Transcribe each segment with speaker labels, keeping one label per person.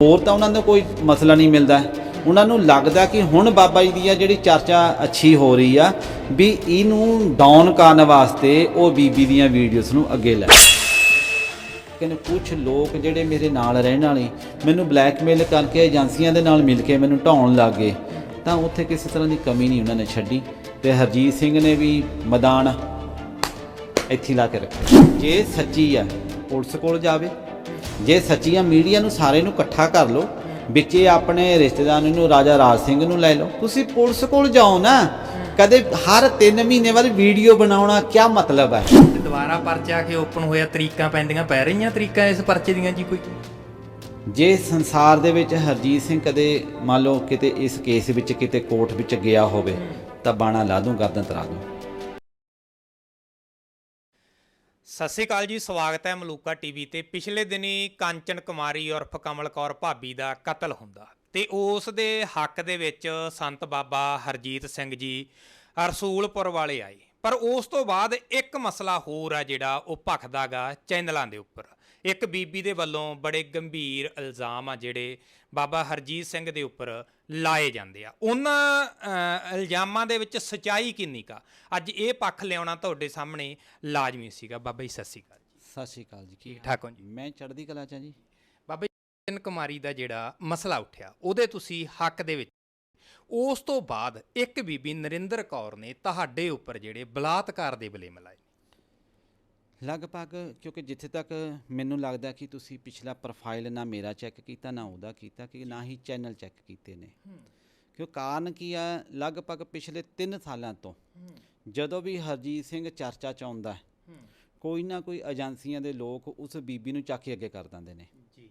Speaker 1: ਹੋਰ ਤਾਂ ਉਹਨਾਂ ਦਾ ਕੋਈ ਮਸਲਾ ਨਹੀਂ ਮਿਲਦਾ। ਉਹਨਾਂ ਨੂੰ ਲੱਗਦਾ ਕਿ ਹੁਣ ਬਾਬਾ ਜੀ ਦੀ ਆ ਜਿਹੜੀ ਚਰਚਾ ਅੱਛੀ ਹੋ ਰਹੀ ਆ, ਵੀ ਇਹਨੂੰ ਡਾਊਨ ਕਰਨ ਵਾਸਤੇ ਉਹ ਬੀਬੀ ਦੀਆਂ ਵੀਡੀਓਜ਼ ਨੂੰ ਅੱਗੇ ਲੈ। ਕਹਿੰਦੇ ਕੁਝ ਲੋਕ ਜਿਹੜੇ ਮੇਰੇ ਨਾਲ ਰਹਿਣ ਵਾਲੇ, ਮੈਨੂੰ ਬਲੈਕਮੇਲ ਕਰਕੇ ਏਜੰਸੀਆਂ ਦੇ ਨਾਲ ਮਿਲ ਕੇ ਮੈਨੂੰ ਢਾਉਣ ਲੱਗ ਗਏ। ਤਾਂ ਉੱਥੇ ਕਿਸੇ ਤਰ੍ਹਾਂ ਦੀ ਕਮੀ ਨਹੀਂ ਉਹਨਾਂ ਨੇ ਛੱਡੀ ਤੇ ਹਰਜੀਤ ਸਿੰਘ ਨੇ ਵੀ ਮੈਦਾਨ ਇੱਥੇ ਲਾ ਕੇ ਰੱਖਿਆ। ਜੇ ਸੱਚੀ ਆ, ਪੁਲਿਸ ਕੋਲ ਜਾਵੇ ਜੇ ਸੱਚੀ ਆ ਮੀਡੀਆ ਨੂੰ ਸਾਰੇ ਨੂੰ ਇਕੱਠਾ ਕਰ ਲਓ ਵਿੱਚੇ ਆਪਣੇ ਰਿਸ਼ਤੇਦਾਰ ਨੂੰ ਰਾਜਾ ਰਾਜ ਸਿੰਘ ਨੂੰ ਲੈ ਲਓ। ਤੁਸੀਂ ਪੁਲਿਸ ਕੋਲ ਜਾਓ ਨਾ। ਕਦੇ ਹਰ 3 ਮਹੀਨੇ ਬਾਅਦ ਵੀਡੀਓ ਬਣਾਉਣਾ ਕੀ ਮਤਲਬ ਹੈ?
Speaker 2: ਦੁਬਾਰਾ ਪਰਚਾ ਕੇ ਓਪਨ ਹੋਇਆ ਤਰੀਕਾਂ ਪੈਂਦੀਆਂ ਪੈ ਰਹੀਆਂ ਤਰੀਕਾਂ ਇਸ ਪਰਚੇ ਦੀਆਂ ਜੀ ਕੋਈ?
Speaker 1: ਜੇ ਸੰਸਾਰ ਦੇ ਵਿੱਚ ਹਰਜੀਤ ਸਿੰਘ ਕਦੇ ਮੰਨ ਲਓ ਕਿਤੇ ਇਸ ਕੇਸ ਵਿੱਚ ਕਿਤੇ ਕੋਰਟ ਵਿੱਚ ਗਿਆ ਹੋਵੇ ਤਾਂ ਬਾਣਾ ਲਾ ਦੂੰ ਗਰਦਨ ਤਰਾ ਦੂੰ।
Speaker 2: ਸਤਿ ਸ਼੍ਰੀ ਅਕਾਲ ਜੀ, ਸਵਾਗਤ ਹੈ ਮਲੂਕਾ ਟੀਵੀ ਤੇ। ਪਿਛਲੇ ਦਿਨੀ ਕਾਂਚਨ ਕੁਮਾਰੀ ਉਰਫ ਕਮਲ ਕੌਰ ਭਾਬੀ ਦਾ ਕਤਲ ਹੁੰਦਾ ਤੇ ਉਸ ਦੇ ਹੱਕ ਦੇ ਵਿੱਚ ਸੰਤ ਬਾਬਾ ਹਰਜੀਤ ਸਿੰਘ ਜੀ ਰਸੂਲਪੁਰ ਵਾਲੇ ਆਏ। ਪਰ ਉਸ ਤੋਂ ਬਾਅਦ ਇੱਕ ਮਸਲਾ ਹੋਰ ਆ ਜਿਹੜਾ ਉਹ ਭਖਦਾਗਾ ਚੈਨਲਾਂ ਦੇ ਉੱਪਰ। ਇੱਕ ਬੀਬੀ ਦੇ ਵੱਲੋਂ ਬੜੇ ਗੰਭੀਰ ਇਲਜ਼ਾਮ ਆ ਜਿਹੜੇ ਬਾਬਾ ਹਰਜੀਤ ਸਿੰਘ ਦੇ ਉੱਪਰ ਲਾਏ ਜਾਂਦੇ ਆ। ਉਹਨਾਂ ਇਲਜ਼ਾਮਾਂ ਦੇ ਵਿੱਚ ਸਚਾਈ ਕਿੰਨੀ ਕਾ ਅੱਜ ਇਹ ਪੱਖ ਲਿਆਉਣਾ ਤੁਹਾਡੇ ਸਾਹਮਣੇ ਲਾਜ਼ਮੀ ਸੀਗਾ। ਬਾਬਾ ਜੀ ਸਤਿ ਸ਼੍ਰੀ ਅਕਾਲ ਜੀ।
Speaker 1: ਸਤਿ ਸ਼੍ਰੀ ਅਕਾਲ ਜੀ ਕੀ
Speaker 2: ਠੀਕ ਠਾਕ ਹੋ ਜੀ?
Speaker 1: ਮੈਂ ਚੜ੍ਹਦੀ ਕਲਾ ਚ ਜੀ।
Speaker 2: ਬਾਬਾ ਜੀ ਕੁਮਾਰੀ ਦਾ ਜਿਹੜਾ ਮਸਲਾ ਉੱਠਿਆ ਉਹਦੇ ਤੁਸੀਂ ਹੱਕ ਦੇ ਵਿੱਚ ਉਸ ਤੋਂ ਬਾਅਦ ਇੱਕ ਬੀਬੀ ਨਰਿੰਦਰ ਕੌਰ ਨੇ ਤੁਹਾਡੇ ਉੱਪਰ ਜਿਹੜੇ ਬਲਾਤਕਾਰ ਦੇ ਬਲੇਮ ਲਾਏ
Speaker 1: ਲਗਭਗ ਕਿਉਂਕਿ ਜਿੱਥੇ ਤੱਕ ਮੈਨੂੰ ਲੱਗਦਾ ਕਿ ਤੁਸੀਂ ਪਿਛਲਾ ਪ੍ਰੋਫਾਈਲ ਨਾ ਮੇਰਾ ਚੈੱਕ ਕੀਤਾ ਨਾ ਉਹਦਾ ਕੀਤਾ ਕਿ ਨਾ ਹੀ ਚੈਨਲ ਚੈੱਕ ਕੀਤੇ ਨੇ। ਕਿਉਂ ਕਾਰਨ ਕੀ ਆ? ਲਗਭਗ ਪਿਛਲੇ 3 ਸਾਲਾਂ ਤੋਂ ਜਦੋਂ ਵੀ ਹਰਜੀਤ ਸਿੰਘ ਚਰਚਾ ਚ ਆਉਂਦਾ ਹੈ, ਕੋਈ ਨਾ ਕੋਈ ਏਜੰਸੀਆਂ ਦੇ ਲੋਕ ਉਸ ਬੀਬੀ ਨੂੰ ਚੱਕ ਕੇ ਅੱਗੇ ਕਰ ਦਿੰਦੇ ਨੇ।
Speaker 2: ਜੀ।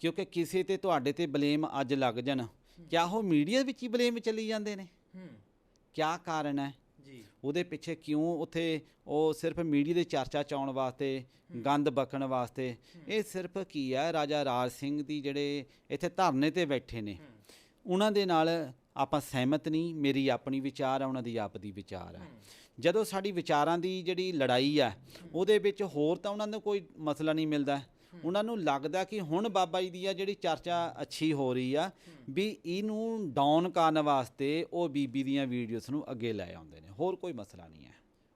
Speaker 1: ਕਿਉਂਕਿ ਕਿਸੇ ਤੇ ਤੁਹਾਡੇ ਤੇ ਬਲੇਮ ਅੱਜ ਲੱਗ ਜਾਣ ਕਿਆ ਉਹ ਮੀਡੀਆ ਵਿੱਚ ਹੀ ਬਲੇਮ ਚੱਲੀ ਜਾਂਦੇ ਨੇ?
Speaker 2: ਹੂੰ।
Speaker 1: ਕਿਆ ਕਾਰਨ ਹੈ?
Speaker 2: ਜੀ।
Speaker 1: ਉਹਦੇ ਪਿੱਛੇ ਕਿਉਂ ਉੱਥੇ ਉਹ ਸਿਰਫ ਮੀਡੀਆ ਦੇ ਚਰਚਾ ਚ ਆਉਣ ਵਾਸਤੇ ਗੰਦ ਬਕਣ ਵਾਸਤੇ? ਇਹ ਸਿਰਫ ਕੀ ਹੈ ਰਾਜਾ ਰਾਜ ਸਿੰਘ ਦੀ ਜਿਹੜੇ ਇੱਥੇ ਧਰਨੇ ਤੇ ਬੈਠੇ ਨੇ। ਉਹਨਾਂ ਦੇ ਨਾਲ ਆਪਾਂ ਸਹਿਮਤ ਨਹੀਂ ਮੇਰੀ ਆਪਣੀ ਵਿਚਾਰ ਆ ਉਹਨਾਂ ਦੀ ਆਪ ਦੀ ਵਿਚਾਰ ਹੈ। ਜਦੋਂ ਸਾਡੀ ਵਿਚਾਰਾਂ ਦੀ ਜਿਹੜੀ ਲੜਾਈ ਆ ਉਹਦੇ ਵਿੱਚ ਹੋਰ ਤਾਂ ਉਹਨਾਂ ਨੂੰ ਕੋਈ ਮਸਲਾ ਨਹੀਂ ਮਿਲਦਾ। ਉਹਨਾਂ ਨੂੰ ਲੱਗਦਾ ਕਿ ਹੁਣ ਬਾਬਾ ਜੀ ਦੀ ਆ ਜਿਹੜੀ ਚਰਚਾ ਅੱਛੀ ਹੋ ਰਹੀ ਆ ਵੀ ਇਹਨੂੰ ਡਾਊਨ ਕਰਨ ਵਾਸਤੇ ਉਹ ਬੀਬੀ ਦੀਆਂ ਵੀਡੀਓਜ਼ ਨੂੰ ਅੱਗੇ ਲੈ ਆਉਂਦੇ ਨੇ। ਹੋਰ ਕੋਈ ਮਸਲਾ ਨਹੀਂ ਹੈ।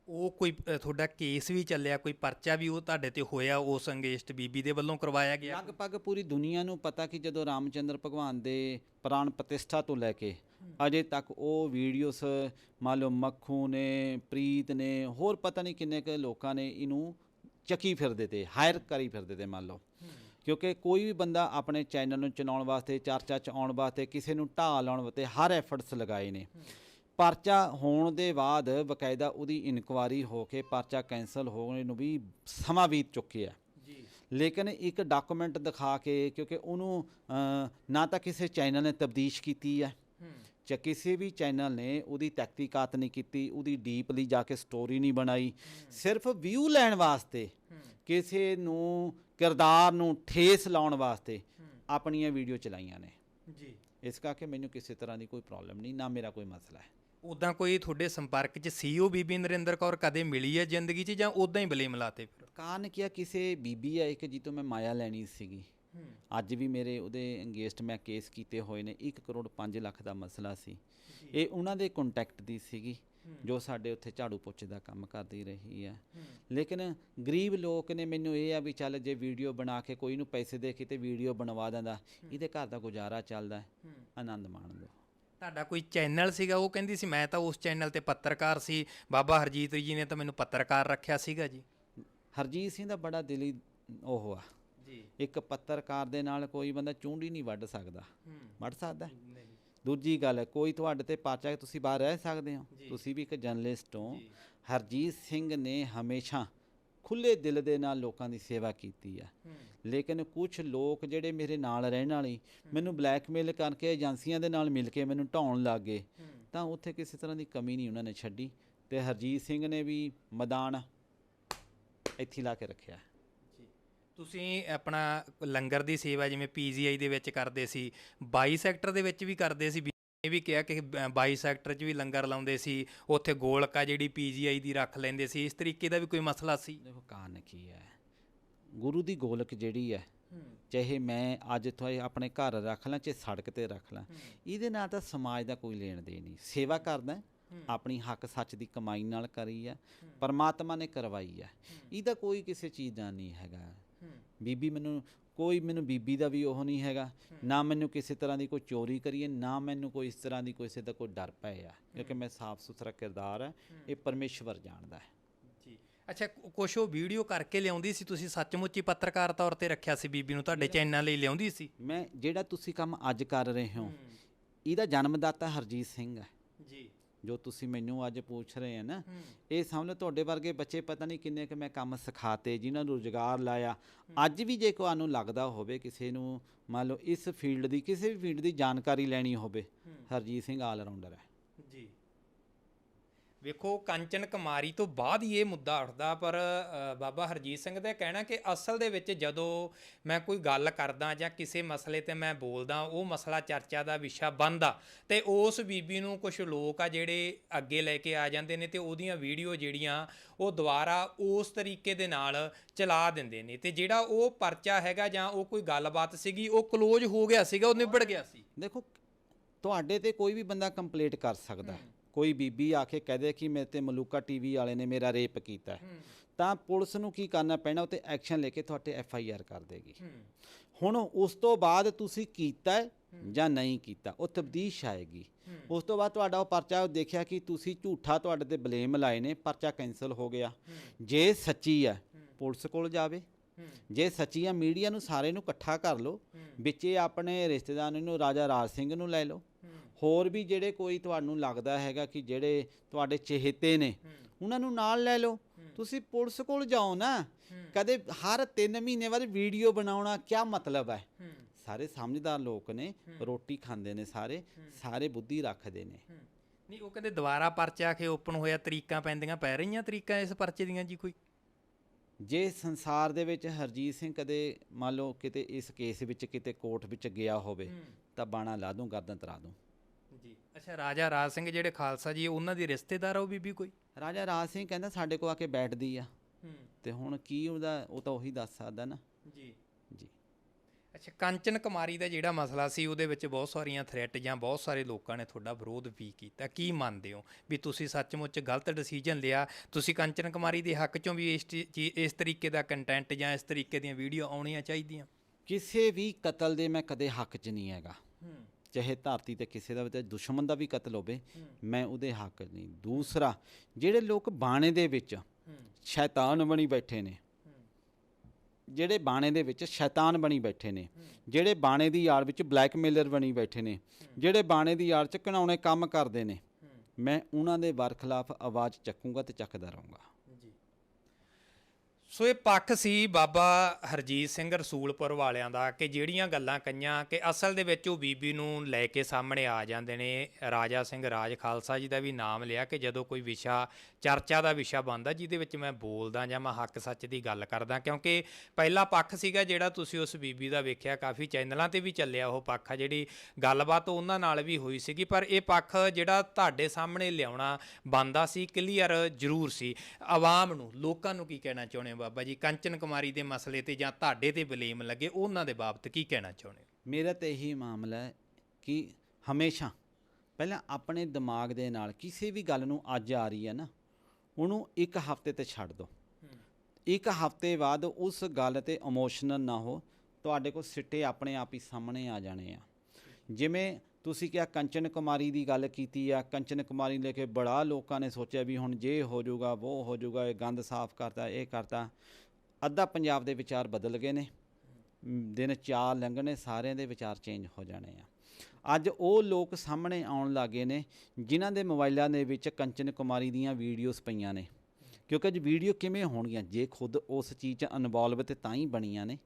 Speaker 2: ਉਹ ਕੋਈ ਤੁਹਾਡਾ ਕੇਸ ਵੀ ਚੱਲਿਆ ਕੋਈ ਪਰਚਾ ਵੀ ਉਹ ਤੁਹਾਡੇ ਤੇ ਹੋਇਆ ਉਸ ਅੰਗੇਸ਼ਟ ਬੀਬੀ ਦੇ ਵੱਲੋਂ ਕਰਵਾਇਆ ਗਿਆ?
Speaker 1: ਲਗਭਗ ਪੂਰੀ ਦੁਨੀਆ ਨੂੰ ਪਤਾ ਕਿ ਜਦੋਂ ਰਾਮਚੰਦਰ ਭਗਵਾਨ ਦੇ ਪ੍ਰਾਣ ਪ੍ਰਤਿਸ਼ਠਾ ਤੋਂ ਲੈ ਕੇ ਅਜੇ ਤੱਕ ਉਹ ਵੀਡੀਓਜ਼ ਮੰਨ ਲਓ ਮੱਖੂ ਨੇ ਪ੍ਰੀਤ ਨੇ ਹੋਰ ਪਤਾ ਨਹੀਂ ਕਿੰਨੇ ਕੁ ਲੋਕਾਂ ਨੇ ਇਹਨੂੰ ਚੱਕੀ ਫਿਰਦੇ ਤੇ ਹਾਇਰ ਕਰੀ ਫਿਰਦੇ ਤੇ ਮੰਨ ਲਓ। ਕਿਉਂਕਿ ਕੋਈ ਵੀ ਬੰਦਾ ਆਪਣੇ ਚੈਨਲ ਨੂੰ ਚਲਾਉਣ ਵਾਸਤੇ ਚਰਚਾ ਚ ਆਉਣ ਵਾਸਤੇ ਕਿਸੇ ਨੂੰ ਢਾਹ ਲਾਉਣ ਵਾਸਤੇ ਹਰ ਐਫਰਟਸ ਲਗਾਏ ਨੇ। ਪਰਚਾ ਹੋਣ ਦੇ ਬਾਅਦ ਬਕਾਇਦਾ ਉਹਦੀ ਇਨਕੁਆਰੀ ਹੋ ਕੇ ਪਰਚਾ ਕੈਂਸਲ ਹੋਣ ਨੂੰ ਵੀ ਸਮਾਂ ਬੀਤ ਚੁੱਕਿਆ
Speaker 2: ਜੀ।
Speaker 1: ਲੇਕਿਨ ਇੱਕ ਡਾਕੂਮੈਂਟ ਦਿਖਾ ਕੇ ਕਿਉਂਕਿ ਉਹਨੂੰ ਨਾ ਤਾਂ ਕਿਸੇ ਚੈਨਲ ਨੇ ਤਬਦੀਸ਼ ਕੀਤੀ ਹੂੰ। ਜਾਂ ਕਿਸੇ ਵੀ ਚੈਨਲ ਨੇ ਉਹਦੀ ਤਹਿਕੀਕਾਤ ਨਹੀਂ ਕੀਤੀ ਉਹਦੀ ਡੀਪਲੀ ਜਾ ਕੇ ਸਟੋਰੀ ਨਹੀਂ ਬਣਾਈ ਸਿਰਫ ਵਿਊ ਲੈਣ ਵਾਸਤੇ ਕਿਸੇ ਨੂੰ ਕਿਰਦਾਰ ਨੂੰ ਠੇਸ ਲਾਉਣ ਵਾਸਤੇ ਆਪਣੀਆਂ ਵੀਡੀਓ ਚਲਾਈਆਂ ਨੇ।
Speaker 2: ਜੀ।
Speaker 1: ਇਸ ਕਰਕੇ ਮੈਨੂੰ ਕਿਸੇ ਤਰ੍ਹਾਂ ਦੀ ਕੋਈ ਪ੍ਰੋਬਲਮ ਨਹੀਂ ਨਾ ਮੇਰਾ ਕੋਈ ਮਸਲਾ ਹੈ।
Speaker 2: ਉਦਾਂ ਕੋਈ ਤੁਹਾਡੇ ਸੰਪਰਕ 'ਚ ਸੀਓ ਬੀਬੀ ਨਰਿੰਦਰ ਕੌਰ ਕਦੇ ਮਿਲੀ ਹੈ ਜ਼ਿੰਦਗੀ 'ਚ ਜਾਂ ਉਦਾਂ ਹੀ ਬਲੇਮ ਲਾਤੇ ਫਿਰ?
Speaker 1: ਕਾਰਨ ਕੀ ਆ ਕਿਸੇ ਬੀਬੀ ਆ ਇੱਕ ਜੀ ਤੋਂ ਮੈਂ ਮਾਇਆ ਲੈਣੀ ਸੀਗੀ। ਅੱਜ ਵੀ ਮੇਰੇ ਉਹਦੇ ਅੰਗੇਸਟ ਮੈਂ ਕੇਸ ਕੀਤੇ ਹੋਏ ਨੇ 1 ਕਰੋੜ 5 ਲੱਖ ਦਾ ਮਸਲਾ ਸੀ। ਇਹ ਉਹਨਾਂ ਦੇ ਕੰਟੈਕਟ ਦੀ ਸੀਗੀ ਜੋ ਸਾਡੇ ਉੱਥੇ ਝਾੜੂ ਪੋਚੇ ਦਾ ਕੰਮ ਕਰਦੀ ਰਹੀ ਹੈ। ਲੇਕਿਨ ਗਰੀਬ ਲੋਕ ਨੇ ਮੈਨੂੰ ਇਹ ਆ ਵੀ ਚੱਲ ਜੇ ਵੀਡੀਓ ਬਣਾ ਕੇ ਕੋਈ ਨੂੰ ਪੈਸੇ ਦੇ ਕੇ ਤੇ ਵੀਡੀਓ ਬਣਵਾ ਦਿੰਦਾ ਇਹਦੇ ਘਰ ਦਾ ਗੁਜ਼ਾਰਾ ਚੱਲਦਾ। ਆਨੰਦ ਮਾਣ ਲਓ।
Speaker 2: ਤੁਹਾਡਾ ਕੋਈ ਚੈਨਲ ਸੀਗਾ? ਉਹ ਕਹਿੰਦੀ ਸੀ ਮੈਂ ਤਾਂ ਉਸ ਚੈਨਲ ਤੇ ਪੱਤਰਕਾਰ ਸੀ। ਬਾਬਾ ਹਰਜੀਤ ਜੀ ਨੇ ਤਾਂ ਮੈਨੂੰ ਪੱਤਰਕਾਰ ਰੱਖਿਆ ਸੀਗਾ ਜੀ।
Speaker 1: ਹਰਜੀਤ ਸਿੰਘ ਦਾ ਬੜਾ ਦਿਲੀ ਉਹ ਆ ਇੱਕ ਪੱਤਰਕਾਰ ਦੇ ਨਾਲ ਕੋਈ ਬੰਦਾ ਚੁੰਡੀ ਨਹੀਂ ਵੱਢ ਸਕਦਾ। ਵੱਢ ਸਕਦਾ? ਹੈ? ਦੂਜੀ ਗੱਲ ਕੋਈ ਤੁਹਾਡੇ ਤੇ ਪਾਚਾ ਤੁਸੀਂ ਬਾਹਰ ਰਹਿ ਸਕਦੇ ਹੋ? ਤੁਸੀਂ ਵੀ ਇੱਕ ਜਰਨਲਿਸਟ ਹੋ। ਹਰਜੀਤ ਸਿੰਘ ਨੇ ਹਮੇਸ਼ਾ ਖੁੱਲੇ ਦਿਲ ਦੇ ਨਾਲ ਲੋਕਾਂ ਦੀ ਸੇਵਾ ਕੀਤੀ ਹੈ। ਲੇਕਿਨ ਕੁਝ ਲੋਕ ਜਿਹੜੇ ਮੇਰੇ ਨਾਲ ਰਹਿਣ ਵਾਲੇ ਮੈਨੂੰ ਬਲੈਕਮੇਲ ਕਰਕੇ ਏਜੰਸੀਆਂ ਦੇ ਨਾਲ ਮਿਲ ਕੇ ਮੈਨੂੰ ਢਾਉਣ ਲੱਗ ਗਏ। ਤਾਂ ਉੱਥੇ ਕਿਸੇ ਤਰ੍ਹਾਂ ਦੀ ਕਮੀ ਨਹੀਂ ਉਹਨਾਂ ਨੇ ਛੱਡੀ ਤੇ ਹਰਜੀਤ ਸਿੰਘ ਨੇ ਵੀ ਮੈਦਾਨ ਇੱਥੇ ਹੀ ਲਾ ਕੇ ਰੱਖਿਆ।
Speaker 2: ਤੁਸੀਂ ਆਪਣਾ ਲੰਗਰ ਦੀ ਸੇਵਾ ਜਿਵੇਂ ਪੀਜੀਆਈ ਦੇ ਵਿੱਚ ਕਰਦੇ ਸੀ 22 ਸੈਕਟਰ ਦੇ ਵਿੱਚ ਵੀ ਕਰਦੇ ਸੀ ਇਹ ਵੀ ਕਿਹਾ ਕਿ 22 ਸੈਕਟਰ 'ਚ ਵੀ ਲੰਗਰ ਲਾਉਂਦੇ ਸੀ ਉੱਥੇ ਗੋਲਕਾ ਜਿਹੜੀ ਪੀਜੀਆਈ ਦੀ ਰੱਖ ਲੈਂਦੇ ਸੀ ਇਸ ਤਰੀਕੇ ਦਾ ਵੀ ਕੋਈ ਮਸਲਾ ਸੀ?
Speaker 1: ਦੇਖੋ ਕਾਰਨ ਕੀ ਹੈ? ਗੁਰੂ ਦੀ ਗੋਲਕ ਜਿਹੜੀ ਹੈ ਚਾਹੇ ਮੈਂ ਅੱਜ ਤੁਹਾਡੇ ਆਪਣੇ ਘਰ ਰੱਖ ਲਾਂ ਚਾਹੇ ਸੜਕ ਤੇ ਰੱਖ ਲਾਂ ਇਹਦੇ ਨਾਲ ਤਾਂ ਸਮਾਜ ਦਾ ਕੋਈ ਲੈਣ ਦੇ ਨਹੀਂ। ਸੇਵਾ ਕਰਦਾ ਆਪਣੀ ਹੱਕ ਸੱਚ ਦੀ ਕਮਾਈ ਨਾਲ ਕਰੀ ਆ ਪਰਮਾਤਮਾ ਨੇ ਕਰਵਾਈ ਆ ਇਹਦਾ ਕੋਈ ਕਿਸੇ ਚੀਜ਼ ਦਾ ਨਹੀਂ ਹੈਗਾ। ਬੀਬੀ ਮੈਨੂੰ ਕੋਈ ਮੈਨੂੰ ਬੀਬੀ ਦਾ ਵੀ ਉਹ ਨਹੀਂ ਹੈਗਾ। ਨਾ ਮੈਨੂੰ ਕਿਸੇ ਤਰ੍ਹਾਂ ਦੀ ਕੋਈ ਚੋਰੀ ਕਰੀਏ ਨਾ ਮੈਨੂੰ ਕੋਈ ਇਸ ਤਰ੍ਹਾਂ ਦੀ ਕਿਸੇ ਦਾ ਕੋਈ ਡਰ ਪਏ ਆ। ਕਿਉਂਕਿ ਮੈਂ ਸਾਫ਼ ਸੁਥਰਾ ਕਿਰਦਾਰ ਹੈ ਇਹ ਪਰਮੇਸ਼ਵਰ ਜਾਣਦਾ ਹੈ।
Speaker 2: ਜੀ। ਅੱਛਾ ਕੁਛ ਉਹ ਵੀਡੀਓ ਕਰਕੇ ਲਿਆਉਂਦੀ ਸੀ ਤੁਸੀਂ ਸੱਚਮੁੱਚ ਹੀ ਪੱਤਰਕਾਰ ਤੌਰ ਤੇ ਰੱਖਿਆ ਸੀ ਬੀਬੀ ਨੂੰ ਤੁਹਾਡੇ ਚੈਨਲ ਲਈ ਲਿਆਉਂਦੀ ਸੀ?
Speaker 1: ਮੈਂ ਜਿਹੜਾ ਤੁਸੀਂ ਕੰਮ ਅੱਜ ਕਰ ਰਹੇ ਹੋ। ਇਹਦਾ ਜਨਮਦਾਤਾ ਹਰਜੀਤ ਸਿੰਘ ਹੈ।
Speaker 2: ਜੀ
Speaker 1: ਤੁਸੀਂ ਮੈਨੂੰ ਅੱਜ ਪੁੱਛ ਰਹੇ ਆ ਨਾ ਇਹ ਸਮਝ ਲਓ ਤੁਹਾਡੇ ਵਰਗੇ ਬੱਚੇ ਪਤਾ ਨਹੀਂ ਕਿੰਨੇ ਕਿ ਮੈਂ ਕੰਮ ਸਿਖਾਤੇ ਜਿਨ੍ਹਾਂ ਨੂੰ ਰੁਜ਼ਗਾਰ ਲਾਇਆ। ਅੱਜ ਵੀ ਜੇ ਤੁਹਾਨੂੰ ਲੱਗਦਾ ਹੋਵੇ ਕਿਸੇ ਨੂੰ ਮੰਨ ਲਓ ਇਸ ਫੀਲਡ ਦੀ ਕਿਸੇ ਵੀ ਫੀਲਡ ਦੀ ਜਾਣਕਾਰੀ ਲੈਣੀ ਹੋਵੇ ਹਰਜੀਤ ਸਿੰਘ ਆਲ ਰਾਉਂਡਰ ਹੈ।
Speaker 2: ਜੀ। ਵੇਖੋ ਕੰਚਨ ਕੁਮਾਰੀ ਤੋਂ ਬਾਅਦ ਹੀ ਇਹ ਮੁੱਦਾ ਉੱਠਦਾ ਪਰ ਬਾਬਾ ਹਰਜੀਤ ਸਿੰਘ ਦਾ ਕਹਿਣਾ ਕਿ ਅਸਲ ਦੇ ਵਿੱਚ ਜਦੋਂ ਮੈਂ ਕੋਈ ਗੱਲ ਕਰਦਾ ਜਾਂ ਕਿਸੇ ਮਸਲੇ ਤੇ ਮੈਂ ਬੋਲਦਾ ਉਹ ਮਸਲਾ ਚਰਚਾ ਦਾ ਵਿਸ਼ਾ ਬਣਦਾ ਤੇ ਉਸ ਬੀਬੀ ਨੂੰ ਕੁਝ ਲੋਕ ਆ ਜਿਹੜੇ ਅੱਗੇ ਲੈ ਕੇ ਆ ਜਾਂਦੇ ਨੇ ਤੇ ਉਹਦੀਆਂ ਵੀਡੀਓ ਜਿਹੜੀਆਂ ਉਹ ਦੁਬਾਰਾ ਉਸ ਤਰੀਕੇ ਦੇ ਨਾਲ ਚਲਾ ਦਿੰਦੇ ਨੇ ਤੇ ਜਿਹੜਾ ਉਹ ਪਰਚਾ ਹੈਗਾ ਜਾਂ ਉਹ ਕੋਈ ਗੱਲਬਾਤ ਸੀਗੀ ਉਹ ਕਲੋਜ਼ ਹੋ ਗਿਆ ਸੀਗਾ ਉਹ ਨਿਬੜ ਗਿਆ ਸੀ
Speaker 1: ਦੇਖੋ ਤੁਹਾਡੇ ਤੇ ਕੋਈ ਵੀ ਬੰਦਾ ਕੰਪਲੀਟ ਕਰ ਸਕਦਾ ਹੈ। ਕੋਈ ਬੀਬੀ ਆ ਕੇ ਕਹਦੇ ਕਿ ਮੇਰੇ ਤੇ ਮਲੂਕਾ ਟੀਵੀ ਵਾਲੇ ਨੇ ਮੇਰਾ ਰੇਪ ਕੀਤਾ ਹੈ। ਤਾਂ ਪੁਲਿਸ ਨੂੰ ਕੀ ਕਰਨਾ ਪੈਣਾ ਉਤੇ ਐਕਸ਼ਨ ਲੈ ਕੇ ਤੁਹਾਡੇ ਐਫ ਆਈ ਆਰ ਕਰ ਦੇਗੀ। ਹੁਣ ਉਸ ਤੋਂ ਬਾਅਦ ਤੁਸੀਂ ਕੀਤਾ ਜਾਂ ਨਹੀਂ ਕੀਤਾ ਉਹ ਤਬਦੀਸ਼ ਆਏਗੀ। ਉਸ ਤੋਂ ਬਾਅਦ ਤੁਹਾਡਾ ਉਹ ਪਰਚਾ ਦੇਖਿਆ ਕਿ ਤੁਸੀਂ ਝੂਠਾ ਤੁਹਾਡੇ ਤੇ ਬਲੇਮ ਲਾਏ ਨੇ ਪਰਚਾ ਕੈਨਸਲ ਹੋ ਗਿਆ। ਜੇ ਸੱਚੀ ਹੈ ਪੁਲਿਸ ਕੋਲ ਜਾਵੇ। ਜੇ ਸੱਚੀ ਆ ਮੀਡੀਆ ਨੂੰ ਸਾਰੇ ਨੂੰ ਇਕੱਠਾ ਕਰ ਲਓ। ਵਿੱਚੇ ਆਪਣੇ ਰਿਸ਼ਤੇਦਾਰ ਨੂੰ ਰਾਜਾ ਰਾਜ ਸਿੰਘ ਨੂੰ ਲੈ ਲਓ। ਹੋਰ ਵੀ ਜਿਹੜੇ ਕੋਈ ਤੁਹਾਨੂੰ ਲੱਗਦਾ ਹੈਗਾ ਕਿ ਜਿਹੜੇ ਤੁਹਾਡੇ ਚਹੇਤੇ ਨੇ ਉਹਨਾਂ ਨੂੰ ਨਾਲ ਲੈ ਲਓ। ਤੁਸੀਂ ਪੁਲਿਸ ਕੋਲ ਜਾਓ ਨਾ। ਕਦੇ ਹਰ 3 ਮਹੀਨੇ ਬਾਅਦ ਵੀਡੀਓ ਬਣਾਉਣਾ ਕੀ ਮਤਲਬ ਹੈ? ਸਾਰੇ ਸਮਝਦਾਰ ਲੋਕ ਨੇ ਰੋਟੀ ਖਾਂਦੇ ਨੇ ਸਾਰੇ ਸਾਰੇ ਬੁੱਧੀ ਰੱਖਦੇ ਨੇ।
Speaker 2: ਨਹੀਂ ਉਹ ਕਹਿੰਦੇ ਦੁਬਾਰਾ ਪਰਚਾ ਕੇ ਓਪਨ ਹੋਇਆ ਤਰੀਕਾਂ ਪੈਂਦੀਆਂ ਪੈ ਰਹੀਆਂ ਤਰੀਕਾਂ ਇਸ ਪਰਚੇ ਦੀਆਂ ਜੀ ਕੋਈ?
Speaker 1: ਜੇ ਸੰਸਾਰ ਦੇ ਵਿੱਚ ਹਰਜੀਤ ਸਿੰਘ ਕਦੇ ਮੰਨ ਲਓ ਕਿਤੇ ਇਸ ਕੇਸ ਵਿੱਚ ਕਿਤੇ ਕੋਰਟ ਵਿੱਚ ਗਿਆ ਹੋਵੇ ਤਾਂ ਬਾਣਾ ਲਾ ਦੂੰ ਗਰਦਨ ਤਰਾ ਦੂੰ।
Speaker 2: ਜੀ। ਅੱਛਾ ਰਾਜਾ ਰਾਜ ਸਿੰਘ ਜਿਹੜੇ ਖਾਲਸਾ ਜੀ ਉਹਨਾਂ ਦੀ ਰਿਸ਼ਤੇਦਾਰ ਆ ਉਹ ਬੀਬੀ ਕੋਈ?
Speaker 1: ਰਾਜਾ ਰਾਜ ਸਿੰਘ ਕਹਿੰਦਾ ਸਾਡੇ ਕੋਲ ਆ ਕੇ ਬੈਠਦੀ ਆ।
Speaker 2: ਹੂੰ।
Speaker 1: ਤੇ ਹੁਣ ਕੀ ਉਹਦਾ ਉਹ ਤਾਂ ਉਹੀ ਦੱਸ ਸਕਦਾ ਨਾ।
Speaker 2: ਜੀ।
Speaker 1: ਜੀ।
Speaker 2: ਅੱਛਾ ਕੰਚਨ ਕੁਮਾਰੀ ਦਾ ਜਿਹੜਾ ਮਸਲਾ ਸੀ ਉਹਦੇ ਵਿੱਚ ਬਹੁਤ ਸਾਰੀਆਂ ਥ੍ਰੈਟ ਜਾਂ ਬਹੁਤ ਸਾਰੇ ਲੋਕਾਂ ਨੇ ਤੁਹਾਡਾ ਵਿਰੋਧ ਵੀ ਕੀਤਾ। ਕੀ ਮੰਨਦੇ ਹੋ? ਵੀ ਤੁਸੀਂ ਸੱਚਮੁੱਚ ਗਲਤ ਡਿਸੀਜਨ ਲਿਆ। ਤੁਸੀਂ ਕੰਚਨ ਕੁਮਾਰੀ ਦੇ ਹੱਕ ਚੋਂ ਵੀ ਇਸ ਇਸ ਤਰੀਕੇ ਦਾ ਕੰਟੈਂਟ ਜਾਂ ਇਸ ਤਰੀਕੇ ਦੀਆਂ ਵੀਡੀਓ ਆਉਣੀਆਂ ਚਾਹੀਦੀਆਂ?
Speaker 1: ਕਿਸੇ ਵੀ ਕਤਲ ਦੇ ਮੈਂ ਕਦੇ ਹੱਕ 'ਚ ਨਹੀਂ ਹੈਗਾ। ਚਾਹੇ ਧਰਤੀ ਤੇ ਕਿਸੇ ਦਾ ਵੀ ਤੇ ਦੁਸ਼ਮਣ ਦਾ ਵੀ ਕਤਲ ਹੋਵੇ ਮੈਂ ਉਹਦੇ ਹੱਕ ਨਹੀਂ। ਦੂਸਰਾ ਜਿਹੜੇ ਲੋਕ ਬਾਣੇ ਦੇ ਵਿੱਚ ਸ਼ੈਤਾਨ ਬਣੀ ਬੈਠੇ ਨੇ ਜਿਹੜੇ ਬਾਣੇ ਦੇ ਵਿੱਚ ਸ਼ੈਤਾਨ ਬਣੀ ਬੈਠੇ ਨੇ ਜਿਹੜੇ ਬਾਣੇ ਦੀ ਆੜ ਵਿੱਚ ਬਲੈਕਮੇਲਰ ਬਣੀ ਬੈਠੇ ਨੇ ਜਿਹੜੇ ਬਾਣੇ ਦੀ ਆੜ 'ਚ ਘਿਨਾਉਣੇ ਕੰਮ ਕਰਦੇ ਨੇ ਮੈਂ ਉਹਨਾਂ ਦੇ ਬਰਖਲਾਫ ਆਵਾਜ਼ ਚੱਕੂੰਗਾ ਤੇ ਚੱਕਦਾ ਰਹੂੰਗਾ।
Speaker 2: ਸੋ ਇਹ ਪੱਖ ਸੀ ਬਾਬਾ ਹਰਜੀਤ ਸਿੰਘ ਰਸੂਲਪੁਰ ਵਾਲਿਆਂ ਦਾ ਕਿ ਜਿਹੜੀਆਂ ਗੱਲਾਂ ਕਈਆਂ ਕਿ ਅਸਲ ਦੇ ਵਿੱਚ ਉਹ ਬੀਬੀ ਨੂੰ ਲੈ ਕੇ ਸਾਹਮਣੇ ਆ ਜਾਂਦੇ ਨੇ, ਰਾਜਾ ਸਿੰਘ ਰਾਜ ਖਾਲਸਾ ਜੀ ਦਾ ਵੀ ਨਾਮ ਲਿਆ ਕਿ ਜਦੋਂ ਕੋਈ ਵਿਸ਼ਾ ਚਰਚਾ ਦਾ ਵਿਸ਼ਾ ਬਣਦਾ ਜਿਹਦੇ ਵਿੱਚ ਮੈਂ ਬੋਲਦਾ ਜਾਂ ਮੈਂ ਹੱਕ ਸੱਚ ਦੀ ਗੱਲ ਕਰਦਾ, ਕਿਉਂਕਿ ਪਹਿਲਾ ਪੱਖ ਸੀਗਾ ਜਿਹੜਾ ਤੁਸੀਂ ਉਸ ਬੀਬੀ ਦਾ ਵੇਖਿਆ, ਕਾਫੀ ਚੈਨਲਾਂ ਤੇ ਵੀ ਚੱਲਿਆ ਉਹ ਪੱਖ ਆ ਜਿਹੜੀ ਗੱਲਬਾਤ ਉਹਨਾਂ ਨਾਲ ਵੀ ਹੋਈ ਸੀਗੀ, ਪਰ ਇਹ ਪੱਖ ਜਿਹੜਾ ਤੁਹਾਡੇ ਸਾਹਮਣੇ ਲਿਆਉਣਾ ਬੰਦਾ ਸੀ, ਕਲੀਅਰ ਜ਼ਰੂਰ ਸੀ। ਆਵਾਮ ਨੂੰ, ਲੋਕਾਂ ਨੂੰ ਕੀ ਕਹਿਣਾ ਚਾਹੁੰਦੇ ਹੋ ਬਾਬਾ ਜੀ? ਕੰਚਨ ਕੁਮਾਰੀ ਦੇ ਮਸਲੇ ਤੇ ਜਾਂ ਤੁਹਾਡੇ ਤੇ ਬਲੇਮ ਲੱਗੇ, ਉਹਨਾਂ ਦੇ ਬਾਬਤ ਕੀ ਕਹਿਣਾ ਚਾਹੁੰਦੇ ਹੋ?
Speaker 1: ਮੇਰਾ ਤਾਂ ਇਹੀ ਮਾਮਲਾ ਹੈ ਕਿ ਹਮੇਸ਼ਾ ਪਹਿਲਾਂ ਆਪਣੇ ਦਿਮਾਗ ਦੇ ਨਾਲ ਕਿਸੇ ਵੀ ਗੱਲ ਨੂੰ ਅੱਜ ਆ ਰਹੀ ਹੈ ਨਾ ਉਹਨੂੰ ਇੱਕ ਹਫ਼ਤੇ ਤੇ ਛੱਡ ਦਿਓ ਇੱਕ ਹਫ਼ਤੇ ਬਾਅਦ ਉਸ ਗੱਲ ਤੇ ਇਮੋਸ਼ਨਲ ਨਾ ਹੋ। ਤੁਹਾਡੇ ਕੋਲ ਸਿੱਟੇ ਆਪਣੇ ਆਪ ਹੀ ਸਾਹਮਣੇ ਆ ਜਾਣੇ ਆ। ਜਿਵੇਂ ਤੁਸੀਂ ਕਿਹਾ ਕੰਚਨ ਕੁਮਾਰੀ ਦੀ ਗੱਲ ਕੀਤੀ ਆ, ਕੰਚਨ ਕੁਮਾਰੀ ਨੂੰ ਲੈ ਕੇ ਬੜਾ ਲੋਕਾਂ ਨੇ ਸੋਚਿਆ ਵੀ ਹੁਣ ਜੇ ਹੋ ਜਾਊਗਾ ਉਹ ਹੋ ਜਾਊਗਾ, ਇਹ ਗੰਦ ਸਾਫ਼ ਕਰਤਾ, ਇਹ ਕਰਤਾ। ਅੱਧਾ ਪੰਜਾਬ ਦੇ ਵਿਚਾਰ ਬਦਲ ਗਏ ਨੇ। ਦਿਨ ਚਾਰ ਲੰਘਣੇ, ਸਾਰਿਆਂ ਦੇ ਵਿਚਾਰ ਚੇਂਜ ਹੋ ਜਾਣੇ ਆ। ਅੱਜ ਉਹ ਲੋਕ ਸਾਹਮਣੇ ਆਉਣ ਲੱਗੇ ਨੇ, ਜਿਨ੍ਹਾਂ ਦੇ ਮੋਬਾਈਲਾਂ ਦੇ ਵਿੱਚ ਕੰਚਨ ਕੁਮਾਰੀ ਦੀਆਂ ਵੀਡੀਓਜ਼ ਪਈਆਂ ਨੇ। ਕਿਉਂਕਿ ਅੱਜ ਵੀਡੀਓ ਕਿਵੇਂ ਹੋਣਗੀਆਂ? ਜੇ ਖੁਦ ਉਸ ਚੀਜ਼ 'ਚ ਇਨਵੋਲਵ ਤੇ ਤਾਂ ਹੀ ਬਣੀਆਂ ਨੇ।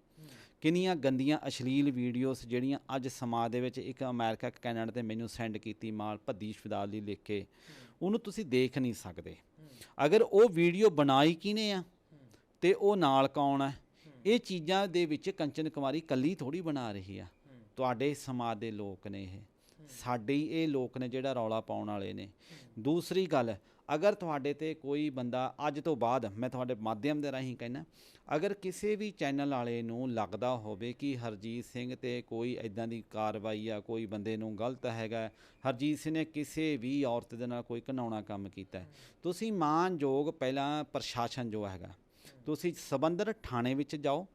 Speaker 1: ਕਿੰਨੀਆਂ ਗੰਦੀਆਂ, ਅਸ਼ਲੀਲ ਵੀਡੀਓਜ਼ ਜਿਹੜੀਆਂ ਅੱਜ ਸਮਾਜ ਦੇ ਵਿੱਚ ਇੱਕ ਅਮਰੀਕਾ, ਕੈਨੇਡਾ ਤੇ ਮੈਨੂੰ ਸੈਂਡ ਕੀਤੀ ਮਾਲ ਭੱਦੀ ਸ਼ਬਦਾਲੀ ਲਿਖ ਕੇ, ਉਹਨੂੰ ਤੁਸੀਂ ਦੇਖ ਨਹੀਂ ਸਕਦੇ। ਅਗਰ ਉਹ ਵੀਡੀਓ ਬਣਾਈ ਕਿਨੇ ਆ? ਤੇ ਉਹ ਨਾਲ ਕੌਣ ਹੈ ਇਹ ਚੀਜ਼ਾਂ ਦੇ ਵਿੱਚ ਕੰਚਨ ਕੁਮਾਰੀ ਕੱਲੀ ਥੋੜੀ ਬਣਾ ਰਹੀ ਆ। ਤੁਹਾਡੇ ਸਮਾਜ ਦੇ ਲੋਕ ਨੇ ਇਹ। ਸਾਡੇ ਹੀ ਇਹ ਲੋਕ ਨੇ ਜਿਹੜਾ ਰੌਲਾ ਪਾਉਣ ਵਾਲੇ ਨੇ। ਦੂਸਰੀ ਗੱਲ, ਅਗਰ ਤੁਹਾਡੇ ਤੇ ਕੋਈ ਬੰਦਾ, ਅੱਜ ਤੋਂ ਬਾਅਦ, ਮੈਂ ਤੁਹਾਡੇ ਮਾਧਿਅਮ ਦੇ ਰਾਹੀਂ ਕਹਿਣਾ ਅਗਰ ਕਿਸੇ ਵੀ ਚੈਨਲ ਵਾਲੇ ਨੂੰ ਲੱਗਦਾ ਹੋਵੇ ਕਿ ਹਰਜੀਤ ਸਿੰਘ ਤੇ ਕੋਈ ਇਦਾਂ ਦੀ ਕਾਰਵਾਈ ਆ, ਕੋਈ ਬੰਦੇ ਨੂੰ ਗਲਤ ਹੈਗਾ, ਹਰਜੀਤ ਸਿੰਘ ਨੇ ਕਿਸੇ ਵੀ ਔਰਤ ਦੇ ਨਾਲ ਕੋਈ ਘਨਾਉਣਾ ਕੰਮ ਕੀਤਾ ਤੁਸੀਂ ਮਾਨਯੋਗ ਪਹਿਲਾਂ ਪ੍ਰਸ਼ਾਸਨ ਜੋ ਹੈਗਾ, ਤੁਸੀਂ ਸਬੰਧਤ ਥਾਣੇ ਵਿੱਚ ਜਾਓ,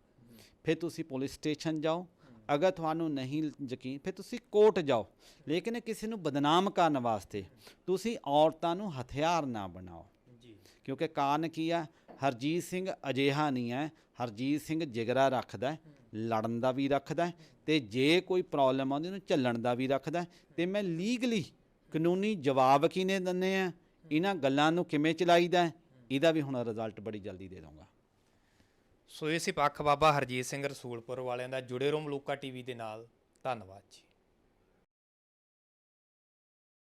Speaker 1: ਫਿਰ ਤੁਸੀਂ ਪੁਲਿਸ ਸਟੇਸ਼ਨ ਜਾਓ ਅਗਰ ਤੁਹਾਨੂੰ ਨਹੀਂ ਯਕੀਨ ਫਿਰ ਤੁਸੀਂ ਕੋਰਟ ਜਾਓ। ਲੇਕਿਨ ਕਿਸੇ ਨੂੰ ਬਦਨਾਮ ਕਰਨ ਵਾਸਤੇ ਤੁਸੀਂ ਔਰਤਾਂ ਨੂੰ ਹਥਿਆਰ ਨਾ ਬਣਾਓ।
Speaker 2: ਜੀ।
Speaker 1: ਕਿਉਂਕਿ ਕਾਰਨ ਕੀ ਆ? ਹਰਜੀਤ ਸਿੰਘ ਅਜਿਹਾ ਨਹੀਂ ਹੈ। ਹਰਜੀਤ ਸਿੰਘ ਜਿਗਰਾ ਰੱਖਦਾ ਹੈ, ਲੜਨ ਦਾ ਵੀ ਰੱਖਦਾ ਤੇ ਜੇ ਕੋਈ ਪ੍ਰੋਬਲਮ ਆਉਂਦੀ ਉਹਨੂੰ ਝੱਲਣ ਦਾ ਵੀ ਰੱਖਦਾ ਤੇ ਮੈਂ ਲੀਗਲੀ ਕਾਨੂੰਨੀ ਜਵਾਬ ਕਿਨੇ ਦਿੰਨੇ ਆ? ਇਹਨਾਂ ਗੱਲਾਂ ਨੂੰ ਕਿਵੇਂ ਚਲਾਈਦਾ ਇਹਦਾ ਵੀ ਹੁਣ ਰਿਜ਼ਲਟ ਬੜੀ ਜਲਦੀ ਦੇ ਦਊਂਗਾ।
Speaker 2: ਸੋ ਇਹ ਸੀ ਪੱਖ ਬਾਬਾ ਹਰਜੀਤ ਸਿੰਘ ਰਸੂਲਪੁਰ ਵਾਲਿਆਂ ਦਾ ਜੁੜੇ ਰਹੋ ਮਲੂਕਾ ਟੀਵੀ ਦੇ ਨਾਲ। ਧੰਨਵਾਦ ਜੀ।